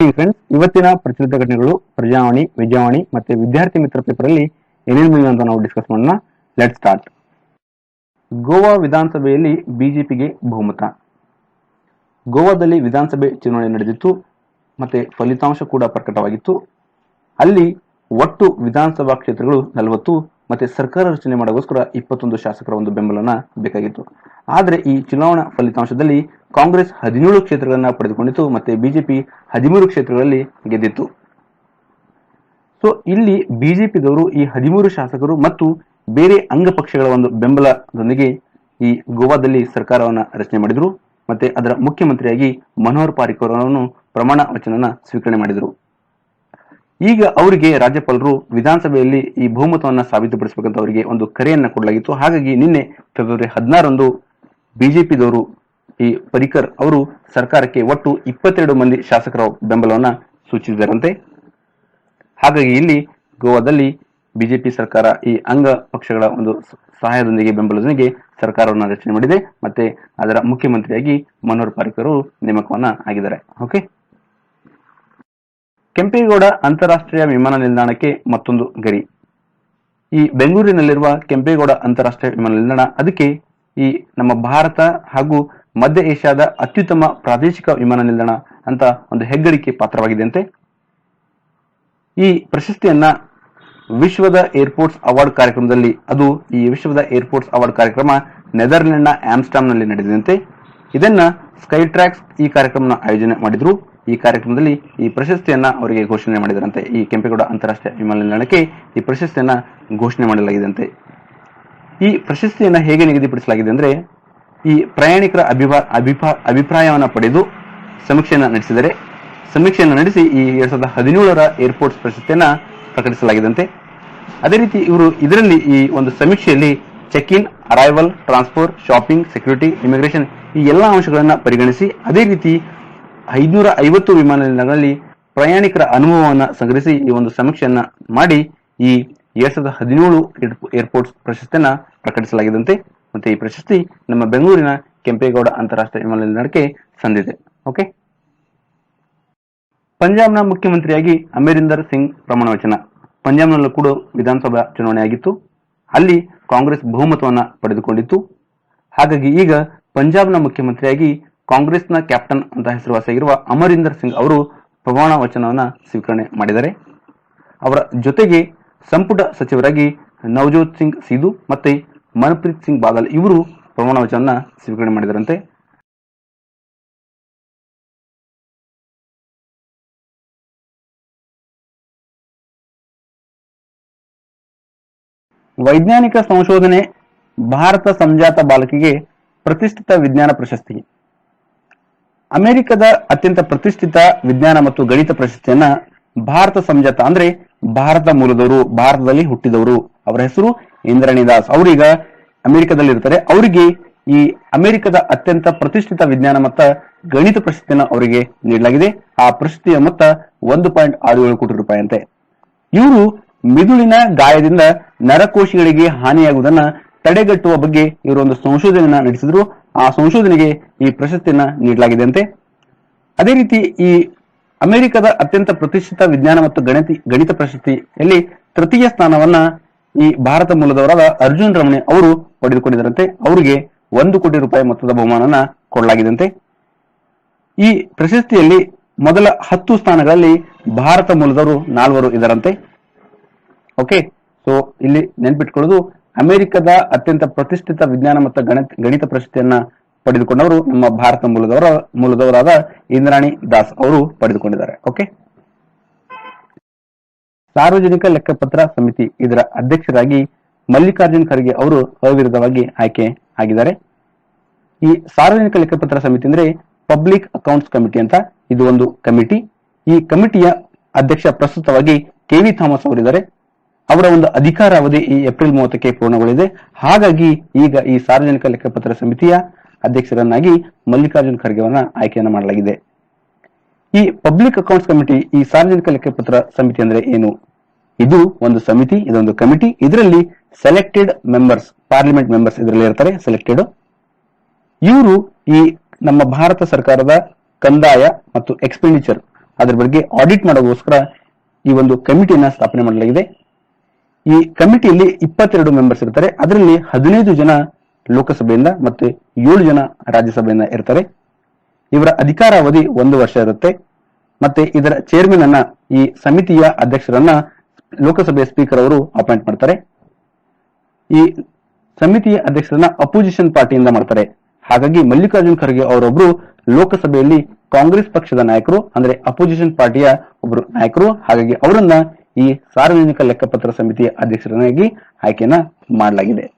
Friends ಇವತ್ತಿನ ಪ್ರಚಲಿತ ಘಟನೆಗಳು ಪ್ರಜಾವಾಣಿ, ವಿಜಯವಾಣಿ ಮತ್ತೆ ವಿದ್ಯಾರ್ಥಿ ಮಿತ್ರ ಪೇಪರ್ ಅಲ್ಲಿ ಏನೇನು ಅಂತ ನಾವು ಡಿಸ್ಕಸ್ ಮಾಡೋಣ. ಲೆಟ್ ಸ್ಟಾರ್ಟ್ ಗೋವಾ ವಿಧಾನಸಭೆಯಲ್ಲಿ ಬಿಜೆಪಿಗೆ ಬಹುಮತ. ಗೋವಾದಲ್ಲಿ ವಿಧಾನಸಭೆ ಚುನಾವಣೆ ನಡೆದಿತ್ತು ಮತ್ತೆ ಫಲಿತಾಂಶ ಕೂಡ ಪ್ರಕಟವಾಗಿತ್ತು. ಅಲ್ಲಿ ಒಟ್ಟು ವಿಧಾನಸಭಾ ಕ್ಷೇತ್ರಗಳು ನಲವತ್ತು ಮತ್ತೆ ಸರ್ಕಾರ ರಚನೆ ಮಾಡೋಗೋಸ್ಕರ ಇಪ್ಪತ್ತೊಂದು ಶಾಸಕರ ಒಂದು ಬೆಂಬಲನ ಬೇಕಾಗಿತ್ತು. ಆದರೆ ಈ ಚುನಾವಣಾ ಫಲಿತಾಂಶದಲ್ಲಿ ಕಾಂಗ್ರೆಸ್ ಹದಿನೇಳು ಕ್ಷೇತ್ರಗಳನ್ನ ಪಡೆದುಕೊಂಡಿತ್ತು, ಮತ್ತೆ ಬಿಜೆಪಿ ಹದಿಮೂರು ಕ್ಷೇತ್ರಗಳಲ್ಲಿ ಗೆದ್ದಿತ್ತು. ಸೊ ಇಲ್ಲಿ ಬಿಜೆಪಿದವರು ಈ ಹದಿಮೂರು ಶಾಸಕರು ಮತ್ತು ಬೇರೆ ಅಂಗಪಕ್ಷಗಳ ಒಂದು ಬೆಂಬಲದೊಂದಿಗೆ ಈ ಗೋವಾದಲ್ಲಿ ಸರ್ಕಾರವನ್ನು ರಚನೆ ಮಾಡಿದ್ರು. ಮತ್ತೆ ಅದರ ಮುಖ್ಯಮಂತ್ರಿಯಾಗಿ ಮನೋಹರ್ ಪಾರಿಕರ್ ಅವರನ್ನು ಪ್ರಮಾಣ ವಚನನ ಸ್ವೀಕರಣೆ ಮಾಡಿದರು. ಈಗ ಅವರಿಗೆ ರಾಜ್ಯಪಾಲರು ವಿಧಾನಸಭೆಯಲ್ಲಿ ಈ ಬಹುಮತವನ್ನು ಸಾಬೀತುಪಡಿಸಬೇಕಂತ ಅವರಿಗೆ ಒಂದು ಕರೆಯನ್ನ ಕೊಡಲಾಗಿತ್ತು. ಹಾಗಾಗಿ ನಿನ್ನೆ ಫೆಬ್ರವರಿ ಹದಿನಾರಂದು ಬಿಜೆಪಿದವರು ಈ ಪರಿಕರ್ ಅವರು ಸರ್ಕಾರಕ್ಕೆ ಒಟ್ಟು ಇಪ್ಪತ್ತೆರಡು ಮಂದಿ ಶಾಸಕರ ಬೆಂಬಲವನ್ನ ಸೂಚಿಸಿದರಂತೆ. ಹಾಗಾಗಿ ಇಲ್ಲಿ ಗೋವಾದಲ್ಲಿ ಬಿಜೆಪಿ ಸರ್ಕಾರ ಈ ಅಂಗ ಪಕ್ಷಗಳ ಒಂದು ಸಹಾಯದೊಂದಿಗೆ ಬೆಂಬಲದೊಂದಿಗೆ ಸರ್ಕಾರವನ್ನು ರಚನೆ ಮಾಡಿದೆ. ಮತ್ತೆ ಅದರ ಮುಖ್ಯಮಂತ್ರಿಯಾಗಿ ಮನೋಹರ್ ಪಾರಿಕರ್ ಅವರು ನೇಮಕವನ್ನ ಆಗಿದ್ದಾರೆ. ಓಕೆ? ಕೆಂಪೇಗೌಡ ಅಂತಾರಾಷ್ಟ್ರೀಯ ವಿಮಾನ ನಿಲ್ದಾಣಕ್ಕೆ ಮತ್ತೊಂದು ಗರಿ ಈ ಬೆಂಗಳೂರಿನಲ್ಲಿರುವ ಕೆಂಪೇಗೌಡ ಅಂತಾರಾಷ್ಟ್ರೀಯ ವಿಮಾನ ನಿಲ್ದಾಣ, ಅದಕ್ಕೆ ಈ ನಮ್ಮ ಭಾರತ ಹಾಗೂ ಮಧ್ಯ ಏಷ್ಯಾದ ಅತ್ಯುತ್ತಮ ಪ್ರಾದೇಶಿಕ ವಿಮಾನ ನಿಲ್ದಾಣ ಅಂತ ಒಂದು ಹೆಗ್ಗಳಿಕೆ ಪಾತ್ರವಾಗಿದೆಯಂತೆ. ಈ ಪ್ರಶಸ್ತಿಯನ್ನ ವಿಶ್ವದ ಏರ್ಪೋರ್ಟ್ಸ್ ಅವಾರ್ಡ್ ಕಾರ್ಯಕ್ರಮದಲ್ಲಿ, ಅದು ಈ ವಿಶ್ವದ ಏರ್ಪೋರ್ಟ್ಸ್ ಅವಾರ್ಡ್ ಕಾರ್ಯಕ್ರಮ ನೆದರ್ಲೆಂಡ್ನ ಆಮ್ಸ್ಟಾಮ್ನಲ್ಲಿ ನಡೆದಿದಂತೆ ಇದನ್ನ ಸ್ಕೈ ಟ್ರ್ಯಾಕ್ಸ್ ಈ ಕಾರ್ಯಕ್ರಮನ ಆಯೋಜನೆ ಮಾಡಿದ್ರು. ಈ ಕಾರ್ಯಕ್ರಮದಲ್ಲಿ ಈ ಪ್ರಶಸ್ತಿಯನ್ನ ಅವರಿಗೆ ಘೋಷಣೆ ಮಾಡಿದರಂತೆ. ಈ ಕೆಂಪೇಗೌಡ ಅಂತಾರಾಷ್ಟ್ರೀಯ ವಿಮಾನ ನಿಲ್ದಾಣಕ್ಕೆ ಈ ಪ್ರಶಸ್ತಿಯನ್ನ ಘೋಷಣೆ ಮಾಡಲಾಗಿದಂತೆ ಈ ಪ್ರಶಸ್ತಿಯನ್ನ ಹೇಗೆ ನಿಗದಿಪಡಿಸಲಾಗಿದೆ ಅಂದ್ರೆ ಈ ಪ್ರಯಾಣಿಕರ ಅಭಿಪ್ರಾ ಅಭಿಪ್ರಾಯವನ್ನ ಪಡೆದು ಸಮೀಕ್ಷೆಯನ್ನು ನಡೆಸಿದರೆ, ಸಮೀಕ್ಷೆಯನ್ನು ನಡೆಸಿ ಈ ಎರಡ್ ಸಾವಿರದ ಹದಿನೇಳರ ಏರ್ಪೋರ್ಟ್ಸ್ ಪ್ರಶಸ್ತಿಯನ್ನ ಪ್ರಕಟಿಸಲಾಗಿದಂತೆ ಅದೇ ರೀತಿ ಇವರು ಇದರಲ್ಲಿ ಈ ಒಂದು ಸಮೀಕ್ಷೆಯಲ್ಲಿ check in arrival transport shopping security immigration ಈ ಎಲ್ಲ ಅಂಶಗಳನ್ನ ಪರಿಗಣಿಸಿ, ಅದೇ ರೀತಿ ಐದುನೂರ ಐವತ್ತು ವಿಮಾನ ನಿಲ್ದಾಣಗಳಲ್ಲಿ ಪ್ರಯಾಣಿಕರ ಅನುಭವವನ್ನ ಸಂಗ್ರಹಿಸಿ ಈ ಒಂದು ಸಮೀಕ್ಷೆಯನ್ನ ಮಾಡಿ ಈ ಎರಡ್ ಸಾವಿರದ ಹದಿನೇಳು ಏರ್ಪೋರ್ಟ್ಸ್ ಪ್ರಶಸ್ತಿಯನ್ನ ಪ್ರಕಟಿಸಲಾಗಿದಂತೆ ಮತ್ತೆ ಈ ಪ್ರಶಸ್ತಿ ನಮ್ಮ ಬೆಂಗಳೂರಿನ ಕೆಂಪೇಗೌಡ ಅಂತಾರಾಷ್ಟ್ರೀಯ ವಿಮಾನ ನಿಲ್ದಾಣಕ್ಕೆ ಸಂದಿದೆ. ಓಕೆ ಪಂಜಾಬ್ನ ಮುಖ್ಯಮಂತ್ರಿಯಾಗಿ ಅಮರಿಂದರ್ ಸಿಂಗ್ ಪ್ರಮಾಣ ವಚನ ಪಂಜಾಬ್ನಲ್ಲೂ ಕೂಡ ವಿಧಾನಸಭಾ ಚುನಾವಣೆ ಆಗಿತ್ತು. ಅಲ್ಲಿ ಕಾಂಗ್ರೆಸ್ ಬಹುಮತವನ್ನು ಪಡೆದುಕೊಂಡಿತ್ತು. ಹಾಗಾಗಿ ಈಗ ಪಂಜಾಬ್ನ ಮುಖ್ಯಮಂತ್ರಿಯಾಗಿ ಕಾಂಗ್ರೆಸ್ನ ಕ್ಯಾಪ್ಟನ್ ಅಂತ ಹೆಸರುವಾಸಿಯಾಗಿರುವ ಅಮರಿಂದರ್ ಸಿಂಗ್ ಅವರು ಪ್ರಮಾಣ ವಚನವನ್ನು ಸ್ವೀಕರಣೆ ಮಾಡಿದ್ದಾರೆ. ಅವರ ಜೊತೆಗೆ ಸಂಪುಟ ಸಚಿವರಾಗಿ ನವಜೋತ್ ಸಿಂಗ್ ಸಿಧು ಮತ್ತೆ ಮನ್ಪ್ರೀತ್ ಸಿಂಗ್ ಬಾದಲ್ ಇವರು ಪ್ರಮಾಣ ವಚನ ಸ್ವೀಕರಣೆ ಮಾಡಿದರಂತೆ. ವೈಜ್ಞಾನಿಕ ಸಂಶೋಧನೆ ಭಾರತ ಸಂಜಾತ ಬಾಲಕಿಗೆ ಪ್ರತಿಷ್ಠಿತ ವಿಜ್ಞಾನ ಪ್ರಶಸ್ತಿ. ಅಮೆರಿಕದ ಅತ್ಯಂತ ಪ್ರತಿಷ್ಠಿತ ವಿಜ್ಞಾನ ಮತ್ತು ಗಣಿತ ಪ್ರಶಸ್ತಿಯನ್ನ ಭಾರತ ಸಂಜಾತ ಅಂದ್ರೆ ಭಾರತ ಮೂಲದವರು, ಭಾರತದಲ್ಲಿ ಹುಟ್ಟಿದವರು, ಅವರ ಹೆಸರು ಇಂದ್ರಾಣಿ ದಾಸ್ ಅವರೀಗ ಅಮೆರಿಕದಲ್ಲಿ ಇರ್ತಾರೆ ಅವರಿಗೆ ಈ ಅಮೆರಿಕದ ಅತ್ಯಂತ ಪ್ರತಿಷ್ಠಿತ ವಿಜ್ಞಾನ ಮತ್ತ ಗಣಿತ ಪ್ರಶಸ್ತಿಯನ್ನು ಅವರಿಗೆ ನೀಡಲಾಗಿದೆ. ಆ ಪ್ರಶಸ್ತಿಯ ಮೊತ್ತ ಒಂದು ಪಾಯಿಂಟ್ ಆರು ಏಳು ಕೋಟಿ ರೂಪಾಯಿ ಅಂತೆ. ಇವರು ಮಿದುಳಿನ ಗಾಯದಿಂದ ನರಕೋಶಗಳಿಗೆ ಹಾನಿಯಾಗುವುದನ್ನ ತಡೆಗಟ್ಟುವ ಬಗ್ಗೆ ಇವರು ಒಂದು ಸಂಶೋಧನೆಯನ್ನ ನಡೆಸಿದ್ರು. ಆ ಸಂಶೋಧನೆಗೆ ಈ ಪ್ರಶಸ್ತಿಯನ್ನ ನೀಡಲಾಗಿದೆ ಅಂತೆ. ಅದೇ ರೀತಿ ಈ ಅಮೆರಿಕದ ಅತ್ಯಂತ ಪ್ರತಿಷ್ಠಿತ ವಿಜ್ಞಾನ ಮತ್ತು ಗಣಿತ ಗಣಿತ ಪ್ರಶಸ್ತಿಯಲ್ಲಿ ತೃತೀಯ ಸ್ಥಾನವನ್ನ ಈ ಭಾರತ ಮೂಲದವರಾದ ಅರ್ಜುನ್ ರಮಣೆ ಅವರು ಪಡೆದುಕೊಂಡಿದ್ದರಂತೆ ಅವರಿಗೆ ಒಂದು ಕೋಟಿ ರೂಪಾಯಿ ಮೊತ್ತದ ಬಹುಮಾನನ ಕೊಡಲಾಗಿದಂತೆ ಈ ಪ್ರಶಸ್ತಿಯಲ್ಲಿ ಮೊದಲ ಹತ್ತು ಸ್ಥಾನಗಳಲ್ಲಿ ಭಾರತ ಮೂಲದವರು ನಾಲ್ವರು ಇದರಂತೆ. ಓಕೆ, ಸೊ ಇಲ್ಲಿ ನೆನ್ಪಿಟ್ಕೊಳ್ಳೋದು ಅಮೆರಿಕದ ಅತ್ಯಂತ ಪ್ರತಿಷ್ಠಿತ ವಿಜ್ಞಾನ ಮತ್ತು ಗಣಿತ ಗಣಿತ ಪ್ರಶಸ್ತಿಯನ್ನ ಪಡೆದುಕೊಂಡವರು ನಮ್ಮ ಭಾರತ ಮೂಲದವರ, ಮೂಲದವರಾದ ಇಂದ್ರಾಣಿ ದಾಸ್ ಅವರು ಪಡೆದುಕೊಂಡಿದ್ದಾರೆ. ಓಕೆ ಸಾರ್ವಜನಿಕ ಲೆಕ್ಕಪತ್ರ ಸಮಿತಿ ಇದರ ಅಧ್ಯಕ್ಷರಾಗಿ ಮಲ್ಲಿಕಾರ್ಜುನ್ ಖರ್ಗೆ ಅವರು ಅವಿರೋಧವಾಗಿ ಆಯ್ಕೆ ಆಗಿದ್ದಾರೆ. ಈ ಸಾರ್ವಜನಿಕ ಲೆಕ್ಕಪತ್ರ ಸಮಿತಿ ಅಂದ್ರೆ ಪಬ್ಲಿಕ್ ಅಕೌಂಟ್ಸ್ ಕಮಿಟಿ ಅಂತ ಇದು ಒಂದು ಕಮಿಟಿ. ಈ ಕಮಿಟಿಯ ಅಧ್ಯಕ್ಷ ಪ್ರಸ್ತುತವಾಗಿ ಕೆ ವಿ ಥಾಮಸ್ ಅವರಿದ್ದಾರೆ. ಅವರ ಒಂದು ಅಧಿಕಾರ ಅವಧಿ ಈ ಏಪ್ರಿಲ್ ಮೂವತ್ತಕ್ಕೆ ಪೂರ್ಣಗೊಳ್ಳಿದೆ ಹಾಗಾಗಿ ಈಗ ಈ ಸಾರ್ವಜನಿಕ ಲೆಕ್ಕಪತ್ರ ಸಮಿತಿಯ ಅಧ್ಯಕ್ಷರನ್ನಾಗಿ ಮಲ್ಲಿಕಾರ್ಜುನ್ ಖರ್ಗೆ ಅವರನ್ನ ಆಯ್ಕೆಯನ್ನ ಮಾಡಲಾಗಿದೆ. ಈ ಪಬ್ಲಿಕ್ ಅಕೌಂಟ್ಸ್ ಕಮಿಟಿ ಈ ಸಾರ್ವಜನಿಕ ಲೆಕ್ಕಪತ್ರ ಸಮಿತಿ ಅಂದ್ರೆ ಏನು? ಇದು ಒಂದು ಸಮಿತಿ, ಇದೊಂದು ಕಮಿಟಿ ಇದರಲ್ಲಿ ಸೆಲೆಕ್ಟೆಡ್ ಮೆಂಬರ್ಸ್ ಪಾರ್ಲಿಮೆಂಟ್ ಮೆಂಬರ್ಸ್ ಇದರಲ್ಲಿ ಇರ್ತಾರೆ ಸೆಲೆಕ್ಟೆಡ್ ಇವರು ಈ ನಮ್ಮ ಭಾರತ ಸರ್ಕಾರದ ಕಂದಾಯ ಮತ್ತು ಎಕ್ಸ್ಪೆಂಡಿಚರ್ ಅದರ ಬಗ್ಗೆ ಆಡಿಟ್ ಮಾಡೋದಕ್ಕೋಸ್ಕರ ಈ ಒಂದು ಕಮಿಟಿಯನ್ನ ಸ್ಥಾಪನೆ ಮಾಡಲಾಗಿದೆ. ಈ ಕಮಿಟಿಯಲ್ಲಿ ಇಪ್ಪತ್ತೆರಡು ಮೆಂಬರ್ಸ್ ಇರ್ತಾರೆ. ಅದರಲ್ಲಿ ಹದಿನೈದು ಜನ ಲೋಕಸಭೆಯಿಂದ ಮತ್ತೆ ಏಳು ಜನ ರಾಜ್ಯಸಭೆಯಿಂದ ಇರ್ತಾರೆ. ಇವರ ಅಧಿಕಾರಾವಧಿ ಒಂದು ವರ್ಷ ಇರುತ್ತೆ. ಮತ್ತೆ ಇದರ ಚೇರ್ಮನ್ ಅನ್ನ ಈ ಸಮಿತಿಯ ಅಧ್ಯಕ್ಷರನ್ನ ಲೋಕಸಭೆಯ ಸ್ಪೀಕರ್ ಅವರು ಅಪಾಯಿಂಟ್ ಮಾಡ್ತಾರೆ. ಈ ಸಮಿತಿಯ ಅಧ್ಯಕ್ಷರನ್ನ ಅಪೋಸಿಷನ್ ಪಾರ್ಟಿಯಿಂದ ಮಾಡ್ತಾರೆ. ಹಾಗಾಗಿ ಮಲ್ಲಿಕಾರ್ಜುನ್ ಖರ್ಗೆ ಅವರೊಬ್ರು ಲೋಕಸಭೆಯಲ್ಲಿ ಕಾಂಗ್ರೆಸ್ ಪಕ್ಷದ ನಾಯಕರು, ಅಂದ್ರೆ ಅಪೋಸಿಷನ್ ಪಾರ್ಟಿಯ ಒಬ್ರು ನಾಯಕರು. ಹಾಗಾಗಿ ಅವರನ್ನ ಈ ಸಾರ್ವಜನಿಕ ಲೆಕ್ಕಪತ್ರ ಸಮಿತಿಯ ಅಧ್ಯಕ್ಷರನ್ನಾಗಿ ಆಯ್ಕೆಯನ್ನ ಮಾಡಲಾಗಿದೆ.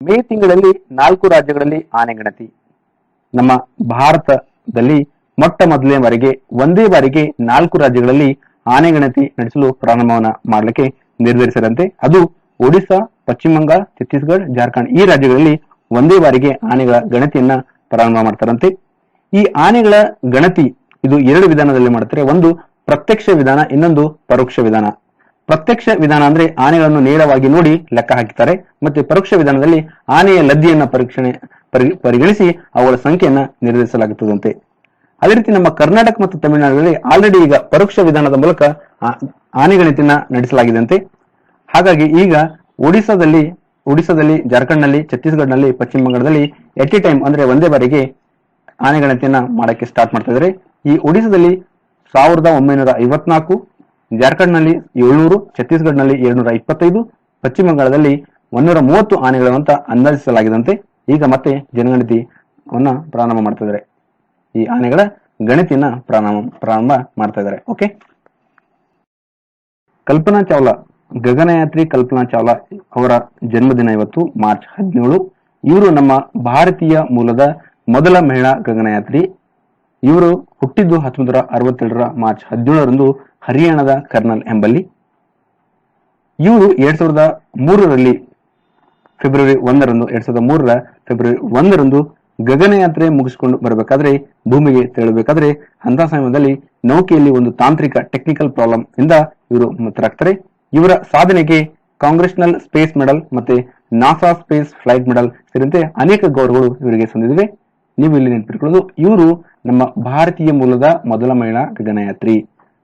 ಮೇ ತಿಂಗಳಲ್ಲಿ ನಾಲ್ಕು ರಾಜ್ಯಗಳಲ್ಲಿ ಆನೆಗಣತಿ ನಮ್ಮ ಭಾರತದಲ್ಲಿ ಮೊಟ್ಟ ಮೊದಲನೇ ಒಂದೇ ಬಾರಿಗೆ ನಾಲ್ಕು ರಾಜ್ಯಗಳಲ್ಲಿ ಆನೆಗಣತಿ ನಡೆಸಲು ಪ್ರಾರಂಭವನ್ನ ಮಾಡಲಿಕ್ಕೆ ನಿರ್ಧರಿಸಿದಂತೆ ಅದು ಒಡಿಶಾ ಪಶ್ಚಿಮ ಬಂಗಾಳ ಛತ್ತೀಸ್ಗಢ, ಜಾರ್ಖಂಡ್ ಈ ರಾಜ್ಯಗಳಲ್ಲಿ ಒಂದೇ ಬಾರಿಗೆ ಆನೆಗಳ ಗಣತಿಯನ್ನ ಪ್ರಾರಂಭ ಮಾಡ್ತಾರಂತೆ. ಈ ಆನೆಗಳ ಗಣತಿ ಇದು ಎರಡು ವಿಧಾನದಲ್ಲಿ ಮಾಡ್ತಾರೆ. ಒಂದು ಪ್ರತ್ಯಕ್ಷ ವಿಧಾನ, ಇನ್ನೊಂದು ಪರೋಕ್ಷ ವಿಧಾನ. ಪ್ರತ್ಯಕ್ಷ ವಿಧಾನ ಅಂದ್ರೆ ಆನೆಗಳನ್ನು ನೇರವಾಗಿ ನೋಡಿ ಲೆಕ್ಕ ಹಾಕಿದ್ದಾರೆ ಮತ್ತೆ ಪರೋಕ್ಷ ವಿಧಾನದಲ್ಲಿ ಆನೆಯ ಲದ್ದಿಯನ್ನ ಪರೀಕ್ಷಣೆ ಪರಿ- ಪರಿಗಣಿಸಿ ಅವುಗಳ ಸಂಖ್ಯೆಯನ್ನ ನಿರ್ಧರಿಸಲಾಗುತ್ತದಂತೆ. ಅದೇ ರೀತಿ ನಮ್ಮ ಕರ್ನಾಟಕ ಮತ್ತು ತಮಿಳುನಾಡಿನಲ್ಲಿ ಆಲ್ರೆಡಿ ಈಗ ಪರೋಕ್ಷ ವಿಧಾನದ ಮೂಲಕ ಆನೆ ನಡೆಸಲಾಗಿದಂತೆ. ಹಾಗಾಗಿ ಈಗ ಒಡಿಶಾದಲ್ಲಿ ಒಡಿಶಾದಲ್ಲಿ ಜಾರ್ಖಂಡ್ನಲ್ಲಿ, ಛತ್ತೀಸ್ಗಢನಲ್ಲಿ, ಪಶ್ಚಿಮ ಬಂಗಾಳದಲ್ಲಿ ಎಟ್ ಎ ಟೈಮ್ ಅಂದ್ರೆ ಒಂದೇ ಬಾರಿಗೆ ಆನೆ ಗಣತಿಯನ್ನ ಮಾಡಕ್ಕೆ ಸ್ಟಾರ್ಟ್ ಮಾಡ್ತಾ ಇದ್ದಾರೆ. ಈ ಒಡಿಶಾದಲ್ಲಿ ಸಾವಿರದ ಒಂಬೈನೂರ ಐವತ್ನಾಲ್ಕು ಜಾರ್ಖಂಡ್ನಲ್ಲಿ ಏಳ್ನೂರು, ಛತ್ತೀಸ್ಗಢನಲ್ಲಿ ಏಳ್ನೂರ ಇಪ್ಪತ್ತೈದು ಪಶ್ಚಿಮ ಬಂಗಾಳದಲ್ಲಿ ಒಂದೂರ ಮೂವತ್ತು ಆನೆಗಳು ಅಂತ ಅಂದಾಜಿಸಲಾಗಿದಂತೆ ಈಗ ಮತ್ತೆ ಜನಗಣತಿಯನ್ನ ಪ್ರಾರಂಭ ಮಾಡ್ತಾ ಇದ್ದಾರೆ. ಈ ಆನೆಗಳ ಗಣತಿಯನ್ನ ಪ್ರಾರಂಭ ಪ್ರಾರಂಭ ಮಾಡ್ತಾ ಇದ್ದಾರೆ. ಓಕೆ ಕಲ್ಪನಾ ಚಾವ್ಲಾ, ಗಗನಯಾತ್ರಿ ಕಲ್ಪನಾ ಚಾವ್ಲಾ ಅವರ ಜನ್ಮದಿನ ಇವತ್ತು ಮಾರ್ಚ್ ಹದಿನೇಳು. ಇವರು ನಮ್ಮ ಭಾರತೀಯ ಮೂಲದ ಮೊದಲ ಮಹಿಳಾ ಗಗನಯಾತ್ರಿ. ಇವರು ಹುಟ್ಟಿದ್ದು ಹತ್ತೊಂಬತ್ತು ನೂರ ಮಾರ್ಚ್ ಹದಿನೇಳರಂದು ಹರಿಯಾಣದ ಕರ್ನಲ್ ಎಂಬಲ್ಲಿ. ಇವರು ಎರಡ್ ಸಾವಿರದ ಮೂರರಲ್ಲಿ ಫೆಬ್ರವರಿ ಒಂದರಂದು, ಎರಡ್ ಸಾವಿರದ ಮೂರರ ಫೆಬ್ರವರಿ ಒಂದರಂದು ಗಗನಯಾತ್ರೆ ಮುಗಿಸಿಕೊಂಡು ಬರಬೇಕಾದ್ರೆ ಭೂಮಿಗೆ ತೆರಳಬೇಕಾದ್ರೆ ಅಂತ ಸಮಯದಲ್ಲಿ ನೌಕೆಯಲ್ಲಿ ಒಂದು ತಾಂತ್ರಿಕ ಟೆಕ್ನಿಕಲ್ ಪ್ರಾಬ್ಲಮ್ ಇಂದ ಇವರು ಮೃತರಾಗ್ತಾರೆ ಇವರ ಸಾಧನೆಗೆ ಕಾಂಗ್ರೆಸ್ನಲ್ ಸ್ಪೇಸ್ ಮೆಡಲ್ ಮತ್ತೆ ನಾಸಾ ಸ್ಪೇಸ್ ಫ್ಲೈಟ್ ಮೆಡಲ್ ಸೇರಿದಂತೆ ಅನೇಕ ಗೌರವಗಳು ಇವರಿಗೆ ಸಂದಿವೆ ನೀವು ಇಲ್ಲಿ ನೆನಪಿಟ್ಕೊಳ್ಳೋದು, ಇವರು ನಮ್ಮ ಭಾರತೀಯ ಮೂಲದ ಮೊದಲ ಮಹಿಳಾ ಗಗನಯಾತ್ರಿ.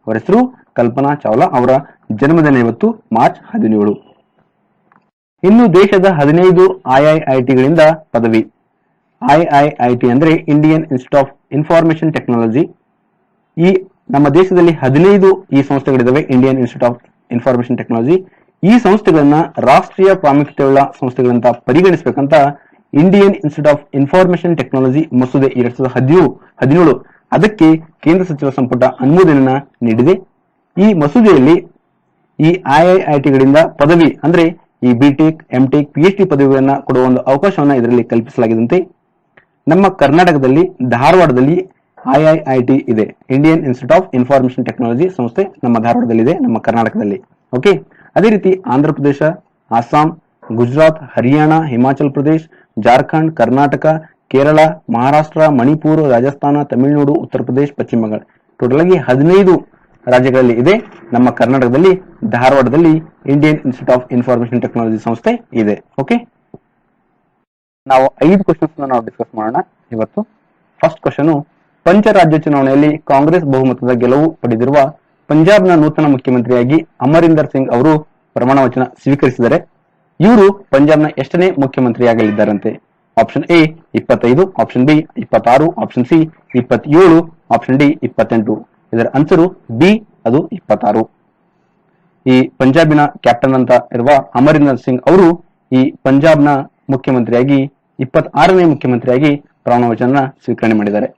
ಅವರ ಹೆಸರು ಕಲ್ಪನಾ ಚಾವ್ಲಾ, ಅವರ ಜನ್ಮದಿನ ಇವತ್ತು ಮಾರ್ಚ್ ಹದಿನೇಳು. ಇನ್ನು ದೇಶದ ಹದಿನೈದು ಐಐಐಟಿಗಳಿಂದ ಪದವಿ. ಐಐಐಟಿ ಅಂದ್ರೆ Indian Institute of Information Technology ಈ ನಮ್ಮ ದೇಶದಲ್ಲಿ ಹದಿನೈದು ಈ ಸಂಸ್ಥೆಗಳಿದ್ದಾವೆ Indian Institute of Information Technology ಈ ಸಂಸ್ಥೆಗಳನ್ನ ರಾಷ್ಟ್ರೀಯ ಪ್ರಾಮುಖ್ಯತೆಯುಳ್ಳ ಸಂಸ್ಥೆಗಳಂತ ಪರಿಗಣಿಸಬೇಕಂತ Indian Institute of Information Technology ಮಸೂದೆ ಎರಡ್ ಸಾವಿರದ ಹದಿನೇಳು ಹದಿನೇಳು. ಅದಕ್ಕೆ ಕೇಂದ್ರ ಸಚಿವ ಸಂಪುಟ ಅನುಮೋದನೆಯನ್ನ ನೀಡಿದೆ. ಈ ಮಸೂದೆಯಲ್ಲಿ ಈ ಐಐಐಟಿಗಳಿಂದ ಪದವಿ, ಅಂದ್ರೆ ಈ ಬಿಟೆಕ್ ಎಂಟೆಕ್ ಪಿ ಡಿ ಪದವಿಗಳನ್ನ ಕೊಡುವ ಒಂದು ಅವಕಾಶವನ್ನ ಇದರಲ್ಲಿ ಕಲ್ಪಿಸಲಾಗಿದಂತೆ ನಮ್ಮ ಕರ್ನಾಟಕದಲ್ಲಿ, ಧಾರವಾಡದಲ್ಲಿ ಐಐಐಟಿ ಇದೆ. Indian Institute of Information Technology ಸಂಸ್ಥೆ ನಮ್ಮ ಧಾರವಾಡದಲ್ಲಿದೆ, ನಮ್ಮ ಕರ್ನಾಟಕದಲ್ಲಿ. ಓಕೆ ಅದೇ ರೀತಿ ಆಂಧ್ರ ಪ್ರದೇಶ, ಅಸ್ಸಾಂ, ಗುಜರಾತ್, ಹರಿಯಾಣ, ಹಿಮಾಚಲ ಪ್ರದೇಶ್ ಜಾರ್ಖಂಡ್, ಕರ್ನಾಟಕ, ಕೇರಳ, ಮಹಾರಾಷ್ಟ್ರ, ಮಣಿಪುರ, ರಾಜಸ್ಥಾನ, ತಮಿಳುನಾಡು, ಉತ್ತರ ಪ್ರದೇಶ, ಪಶ್ಚಿಮ ಬಂಗಾಳ. ಟೋಟಲ್ ಆಗಿ ಹದಿನೈದು ರಾಜ್ಯಗಳಲ್ಲಿ ಇದೆ. ನಮ್ಮ ಕರ್ನಾಟಕದಲ್ಲಿ, ಧಾರವಾಡದಲ್ಲಿ Indian institute of information technology ಸಂಸ್ಥೆ ಇದೆ. ಓಕೆ ನಾವು ಐದು ಕ್ವಶನ್ಸ್ ನಾವು ಡಿಸ್ಕಸ್ ಮಾಡೋಣ ಇವತ್ತು. ಫಸ್ಟ್ ಕ್ವಶನ್ ಪಂಚರಾಜ್ಯ ಚುನಾವಣೆಯಲ್ಲಿ ಕಾಂಗ್ರೆಸ್ ಬಹುಮತದ ಗೆಲುವು ಪಡೆದಿರುವ ಪಂಜಾಬ್ನ ನೂತನ ಮುಖ್ಯಮಂತ್ರಿಯಾಗಿ ಅಮರಿಂದರ್ ಸಿಂಗ್ ಅವರು ಪ್ರಮಾಣ ವಚನ ಸ್ವೀಕರಿಸಿದರೆ ಇವರು ಪಂಜಾಬ್ನ ಎಷ್ಟನೇ ಮುಖ್ಯಮಂತ್ರಿಯಾಗಲಿದ್ದಾರಂತೆ? ಆಪ್ಷನ್ ಎ, ಇಪ್ಪತ್ತೈದು, ಆಪ್ಷನ್ ಬಿ, ಇಪ್ಪತ್ತಾರು, ಆಪ್ಷನ್ ಸಿ, ಇಪ್ಪತ್ತೇಳು, ಆಪ್ಷನ್ ಡಿ, ಇಪ್ಪತ್ತೆಂಟು. ಇದರ ಆನ್ಸರು ಬಿ, ಅದು ಇಪ್ಪತ್ತಾರು. ಈ ಪಂಜಾಬಿನ ಕ್ಯಾಪ್ಟನ್ ಅಂತ ಇರುವ ಅಮರಿಂದರ್ ಸಿಂಗ್ ಅವರು ಈ ಪಂಜಾಬ್ನ ಮುಖ್ಯಮಂತ್ರಿಯಾಗಿ, ಇಪ್ಪತ್ತಾರನೇ ಮುಖ್ಯಮಂತ್ರಿಯಾಗಿ ಪ್ರಮಾಣ ವಚನ ಸ್ವೀಕರಣೆ ಮಾಡಿದ್ದಾರೆ.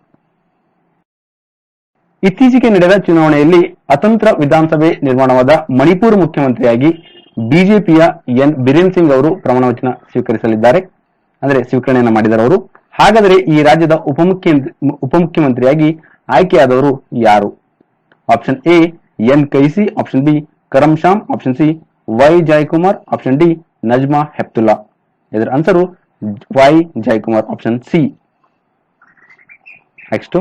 ಇತ್ತೀಚೆಗೆ ನಡೆದ ಚುನಾವಣೆಯಲ್ಲಿ ಅತಂತ್ರ ವಿಧಾನಸಭೆ ನಿರ್ಮಾಣವಾದ ಮಣಿಪುರ ಮುಖ್ಯಮಂತ್ರಿಯಾಗಿ ಬಿಜೆಪಿಯ ಎನ್ ಬಿರೇನ್ ಸಿಂಗ್ ಅವರು ಪ್ರಮಾಣ ವಚನ ಸ್ವೀಕರಿಸಲಿದ್ದಾರೆ. ಅಂದ್ರೆ ಸ್ವೀಕರಣೆಯನ್ನ ಮಾಡಿದರು ಅವರು. ಹಾಗಾದರೆ ಈ ರಾಜ್ಯದ ಉಪಮುಖ್ಯ ಉಪಮುಖ್ಯಮಂತ್ರಿಯಾಗಿ ಆಯ್ಕೆಯಾದವರು ಯಾರು? Option A N Kaisii. Option B Karam Shyam option C Y Jayakumar. Option D Najma Heptulla. ಇದರ answer Y Jayakumar. Option C next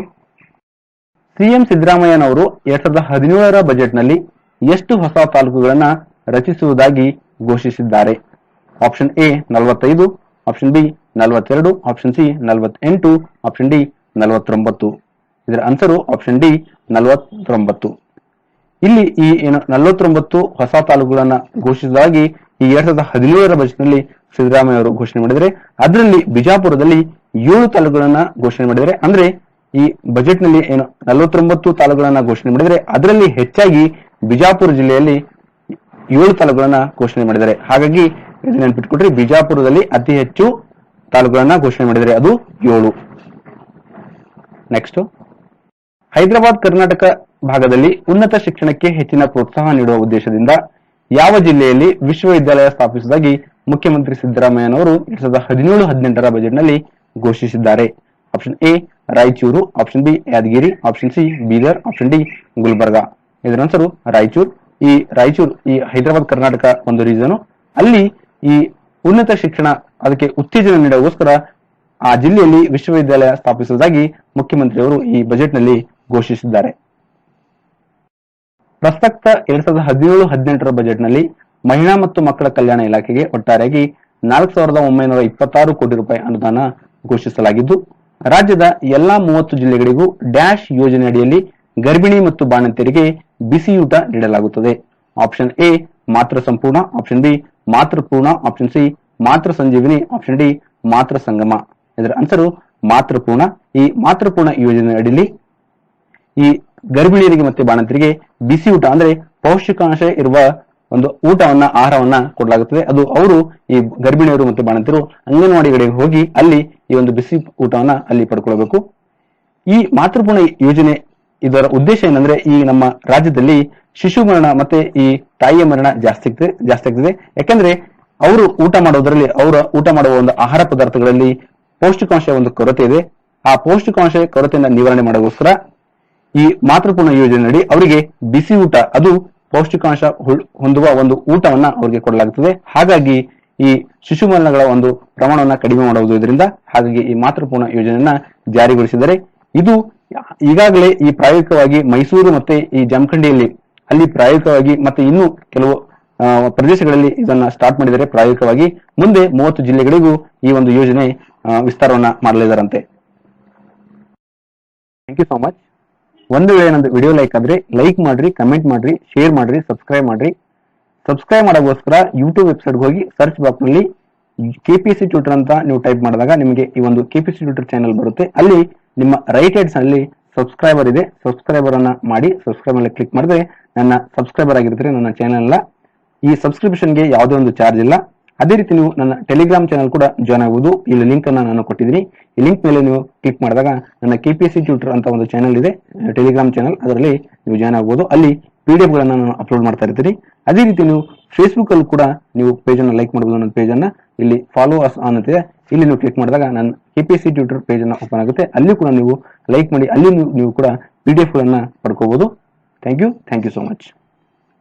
CM ಸಿದ್ದರಾಮಯ್ಯನವರು ಎರಡ್ ಸಾವಿರದ ಹದಿನೇಳರ ಬಜೆಟ್ನಲ್ಲಿ ಎಷ್ಟು ಹೊಸ ತಾಲೂಕುಗಳನ್ನ ರಚಿಸುವುದಾಗಿ ಘೋಷಿಸಿದ್ದಾರೆ. ಆಪ್ಷನ್ ಎ ನಲವತ್ತೈದು ಆಪ್ಷನ್ ಬಿ ನಲವತ್ತೆರಡು ಆಪ್ಷನ್ ಸಿ ನಲವತ್ತೆಂಟು ಆಪ್ಷನ್ ಡಿ ನಲವತ್ತೊಂಬತ್ತು. ಇದರ ಆನ್ಸರು ಆಪ್ಷನ್ ಡಿ ನಲವತ್ತೊಂಬತ್ತು. ಇಲ್ಲಿ ಈ ಏನು ನಲವತ್ತೊಂಬತ್ತು ಹೊಸ ತಾಲೂಕುಗಳನ್ನ ಘೋಷಿಸುವುದಾಗಿ ಈ ಎರಡ್ ಸಾವಿರದ ಹದಿನೇಳರ ಬಜೆಟ್ನಲ್ಲಿ ಸಿದ್ದರಾಮಯ್ಯ ಅವರು ಘೋಷಣೆ ಮಾಡಿದರೆ, ಅದರಲ್ಲಿ ಬಿಜಾಪುರದಲ್ಲಿ ಏಳು ತಾಲೂಕುಗಳನ್ನ ಘೋಷಣೆ ಮಾಡಿದರೆ, ಅಂದ್ರೆ ಈ ಬಜೆಟ್ನಲ್ಲಿ ಏನು ನಲವತ್ತೊಂಬತ್ತು ತಾಲೂಕುಗಳನ್ನ ಘೋಷಣೆ ಮಾಡಿದರೆ, ಅದರಲ್ಲಿ ಹೆಚ್ಚಾಗಿ ಬಿಜಾಪುರ ಜಿಲ್ಲೆಯಲ್ಲಿ ಏಳು ತಾಲೂಕುಗಳನ್ನ ಘೋಷಣೆ ಮಾಡಿದ್ದಾರೆ. ಹಾಗಾಗಿ ಇದು ಬಿಜಾಪುರದಲ್ಲಿ ಅತಿ ಹೆಚ್ಚು ತಾಲೂಕುಗಳನ್ನ ಘೋಷಣೆ ಮಾಡಿದರೆ ಅದು ಏಳು. ನೆಕ್ಸ್ಟ್ ಹೈದರಾಬಾದ್, ಕರ್ನಾಟಕ ಭಾಗದಲ್ಲಿ ಉನ್ನತ ಶಿಕ್ಷಣಕ್ಕೆ ಹೆಚ್ಚಿನ ಪ್ರೋತ್ಸಾಹ ನೀಡುವ ಉದ್ದೇಶದಿಂದ ಯಾವ ಜಿಲ್ಲೆಯಲ್ಲಿ ವಿಶ್ವವಿದ್ಯಾಲಯ ಸ್ಥಾಪಿಸುವುದಾಗಿ ಮುಖ್ಯಮಂತ್ರಿ ಸಿದ್ದರಾಮಯ್ಯನವರು ಎರಡ್ ಸಾವಿರದ ಹದಿನೇಳು, ಹದಿನೆಂಟರ ಬಜೆಟ್ನಲ್ಲಿ ಘೋಷಿಸಿದ್ದಾರೆ. Option A, Raichur. Option B, Yadgir. Option C, Bidar. Option D, Gulbarga. ಇದರ ಆನ್ಸರು ರಾಯಚೂರು. ಈ ರಾಯಚೂರು, ಈ ಹೈದರಾಬಾದ್, ಕರ್ನಾಟಕ ಒಂದು ರೀಸನ್ ಅಲ್ಲಿ ಈ ಉನ್ನತ ಶಿಕ್ಷಣ ಅದಕ್ಕೆ ಉತ್ತೇಜನ ನೀಡುವಗೋಸ್ಕರ ಆ ಜಿಲ್ಲೆಯಲ್ಲಿ ವಿಶ್ವವಿದ್ಯಾಲಯ ಸ್ಥಾಪಿಸುವುದಾಗಿ ಮುಖ್ಯಮಂತ್ರಿಯವರು ಈ ಬಜೆಟ್ನಲ್ಲಿ ಘೋಷಿಸಿದ್ದಾರೆ. ಪ್ರಸಕ್ತ ಎರಡ್ ಸಾವಿರದ ಹದಿನೇಳು, ಹದಿನೆಂಟರ ಬಜೆಟ್ನಲ್ಲಿ ಮಹಿಳಾ ಮತ್ತು ಮಕ್ಕಳ ಕಲ್ಯಾಣ ಇಲಾಖೆಗೆ ಒಟ್ಟಾರೆಯಾಗಿ ನಾಲ್ಕು ಸಾವಿರದ ಒಂಬೈನೂರ ಇಪ್ಪತ್ತಾರು ಕೋಟಿ ರೂಪಾಯಿ ಅನುದಾನ ಘೋಷಿಸಲಾಗಿದ್ದು, ರಾಜ್ಯದ ಎಲ್ಲಾ ಮೂವತ್ತು ಜಿಲ್ಲೆಗಳಿಗೂ ಡ್ಯಾಶ್ ಯೋಜನೆ ಅಡಿಯಲ್ಲಿ ಗರ್ಭಿಣಿ ಮತ್ತು ಬಾಣಂತಿಯರಿಗೆ ಬಿಸಿಯೂಟ ನೀಡಲಾಗುತ್ತದೆ. ಆಪ್ಷನ್ ಎ, ಮಾತ್ರ ಸಂಪೂರ್ಣ. ಆಪ್ಷನ್ ಬಿ ಮಾತೃಪೂರ್ಣ ಆಪ್ಷನ್ ಸಿ ಮಾತೃ ಸಂಜೀವಿನಿ. ಆಪ್ಷನ್ ಡಿ ಮಾತೃ ಸಂಗಮ. ಇದರ ಆನ್ಸರು ಮಾತೃಪೂರ್ಣ ಈ ಮಾತೃಪೂರ್ಣ ಯೋಜನೆ ಅಡಿಯಲ್ಲಿ ಈ ಗರ್ಭಿಣಿಯರಿಗೆ ಮತ್ತೆ ಬಾಣಂತಿಯರಿಗೆ ಬಿಸಿ ಊಟ ಅಂದ್ರೆ ಪೌಷ್ಟಿಕಾಂಶ ಇರುವ ಒಂದು ಊಟವನ್ನ, ಆಹಾರವನ್ನ ಕೊಡಲಾಗುತ್ತದೆ. ಅದು ಅವರು ಈ ಗರ್ಭಿಣಿಯರು ಮತ್ತು ಬಾಣಂತಿಯರು ಅಂಗನವಾಡಿಗಳಿಗೆ ಹೋಗಿ ಅಲ್ಲಿ ಈ ಒಂದು ಬಿಸಿ ಊಟವನ್ನ ಅಲ್ಲಿ ಪಡ್ಕೊಳ್ಬೇಕು. ಈ ಮಾತೃಪೂರ್ಣ ಯೋಜನೆ ಇದರ ಉದ್ದೇಶ ಏನಂದ್ರೆ ಈ ನಮ್ಮ ರಾಜ್ಯದಲ್ಲಿ ಶಿಶು ಮರಣ ಮತ್ತೆ ಈ ತಾಯಿಯ ಮರಣ ಜಾಸ್ತಿ ಜಾಸ್ತಿ ಆಗ್ತದೆ. ಯಾಕಂದ್ರೆ ಅವರು ಊಟ ಮಾಡೋದ್ರಲ್ಲಿ, ಅವರ ಊಟ ಮಾಡುವ ಒಂದು ಆಹಾರ ಪದಾರ್ಥಗಳಲ್ಲಿ ಪೌಷ್ಟಿಕಾಂಶ ಒಂದು ಕೊರತೆ ಇದೆ. ಆ ಪೌಷ್ಟಿಕಾಂಶ ಕೊರತೆಯನ್ನು ನಿವಾರಣೆ ಮಾಡೋಸ್ಕರ ಈ ಮಾತೃಪೂರ್ಣ ಯೋಜನೆಯಡಿ ಅವರಿಗೆ ಬಿಸಿ ಊಟ, ಅದು ಪೌಷ್ಟಿಕಾಂಶ ಹೊಂದುವ ಒಂದು ಊಟವನ್ನ ಅವರಿಗೆ ಕೊಡಲಾಗುತ್ತದೆ ಹಾಗಾಗಿ ಈ ಶಿಶು ಮರಣಗಳ ಒಂದು ಪ್ರಮಾಣವನ್ನ ಕಡಿಮೆ ಮಾಡುವುದು ಇದರಿಂದ ಹಾಗಾಗಿ ಈ ಮಾತೃಪೂರ್ಣ ಯೋಜನೆಯನ್ನ ಜಾರಿಗೊಳಿಸಿದರೆ ಇದು ಈಗಾಗಲೇ ಈ ಪ್ರಾಯೋಗಿಕವಾಗಿ ಮೈಸೂರು ಮತ್ತೆ ಈ ಜಮಖಂಡಿಯಲ್ಲಿ, ಅಲ್ಲಿ ಪ್ರಾಯೋಗಿಕವಾಗಿ ಮತ್ತೆ ಇನ್ನೂ ಕೆಲವು ಪ್ರದೇಶಗಳಲ್ಲಿ ಇದನ್ನ ಸ್ಟಾರ್ಟ್ ಮಾಡಿದರೆ ಪ್ರಾಯೋಗಿಕವಾಗಿ ಮುಂದೆ ಮೂವತ್ತು ಜಿಲ್ಲೆಗಳಿಗೂ ಈ ಒಂದು ಯೋಜನೆ ವಿಸ್ತಾರವನ್ನ ಮಾಡಲಿದ್ದಾರಂತೆ. ಥ್ಯಾಂಕ್ ಯು ಸೋ ಮಚ್ ಒಂದು ವೇಳೆ ನಂದು ವಿಡಿಯೋ ಲೈಕ್ ಆದ್ರೆ ಲೈಕ್ ಮಾಡ್ರಿ ಕಮೆಂಟ್ ಮಾಡ್ರಿ ಶೇರ್ ಮಾಡ್ರಿ ಸಬ್ಸ್ಕ್ರೈಬ್ ಮಾಡ್ರಿ. ಸಬ್ಸ್ಕ್ರೈಬ್ ಮಾಡೋಕ್ಕೋಸ್ಕರ ಯೂಟ್ಯೂಬ್ ವೆಬ್ಸೈಟ್ ಹೋಗಿ ಸರ್ಚ್ ಬಾಕ್ಸ್ನಲ್ಲಿ ಸಿ ಟ್ಯೂಟರ್ ಅಂತ ನೀವು ಟೈಪ್ ಮಾಡಿದಾಗ ನಿಮಗೆ ಈ ಒಂದು ಕೆಪಿಎಸ್ಸಿ ಟ್ಯೂಟರ್ ಚಾನಲ್ ಬರುತ್ತೆ. ಅಲ್ಲಿ ನಿಮ್ಮ ರೈಟ್ ಹೆಡ್ಸ್ನಲ್ಲಿ ಸಬ್ಸ್ಕ್ರೈಬರ್ ಇದೆ. ಸಬ್ಸ್ಕ್ರೈಬರ್ ಅನ್ನ ಮಾಡಿ ಸಬ್ಸ್ಕ್ರೈಬ್ ಅಲ್ಲಿ ಕ್ಲಿಕ್ ಮಾಡಿದ್ರೆ ನನ್ನ ಸಬ್ಸ್ಕ್ರೈಬರ್ ಆಗಿರ್ತಾರೆ, ನನ್ನ ಚಾನೆಲ್ ಈ ಸಬ್ಸ್ಕ್ರಿಪ್ಷನ್ಗೆ ಯಾವುದೇ ಒಂದು ಚಾರ್ಜ್ ಇಲ್ಲ. ಅದೇ ರೀತಿ ನೀವು ನನ್ನ ಟೆಲಿಗ್ರಾಮ್ ಚಾನಲ್ ಕೂಡ ಜಾಯ್ನ್ ಆಗಬಹುದು ಇಲ್ಲಿ ಲಿಂಕ್ ಅನ್ನ ನಾನು ಕೊಟ್ಟಿದ್ದೀನಿ. ಈ ಲಿಂಕ್ ಮೇಲೆ ನೀವು ಕ್ಲಿಕ್ ಮಾಡಿದಾಗ ನನ್ನ K P S C tutor ಅಂತ ಒಂದು ಚಾನಲ್ ಇದೆ. ಟೆಲಿಗ್ರಾಮ್ ಚಾನಲ್ ಅದರಲ್ಲಿ ನೀವು ಜಾಯ್ನ್ ಆಗಬಹುದು ಅಲ್ಲಿ ಪಿ ಡಿ ಗಳನ್ನ ನಾನು ಅಪ್ಲೋಡ್ ಮಾಡ್ತಾ ಇರ್ತೀನಿ. ಅದೇ ರೀತಿ ನೀವು ಫೇಸ್ಬುಕ್ ಅಲ್ಲಿ ಕೂಡ ನೀವು ಪೇಜ್ ಅನ್ನ ಲೈಕ್ ಮಾಡಬಹುದು ನನ್ನ ಪೇಜ್ ಅನ್ನ. ಇಲ್ಲಿ ಫಾಲೋ ಅಸ್ ಅನ್ನುತ್ತೆ ಇಲ್ಲಿ ನೀವು ಕ್ಲಿಕ್ ಮಾಡಿದಾಗ ನನ್ನ ಕೆಪಿಎಸ್ಸಿ ಟ್ಯೂಟರ್ ಪೇಜ್ ಅನ್ನ ಓಪನ್ ಆಗುತ್ತೆ. ಅಲ್ಲಿ ಕೂಡ ನೀವು ಲೈಕ್ ಮಾಡಿ, ಅಲ್ಲಿ ನೀವು- ಕೂಡ ಪಿ ಡಿ ಎಫ್ ಗಳನ್ನ ಪಡ್ಕೋಬಹುದು thank you thank you so much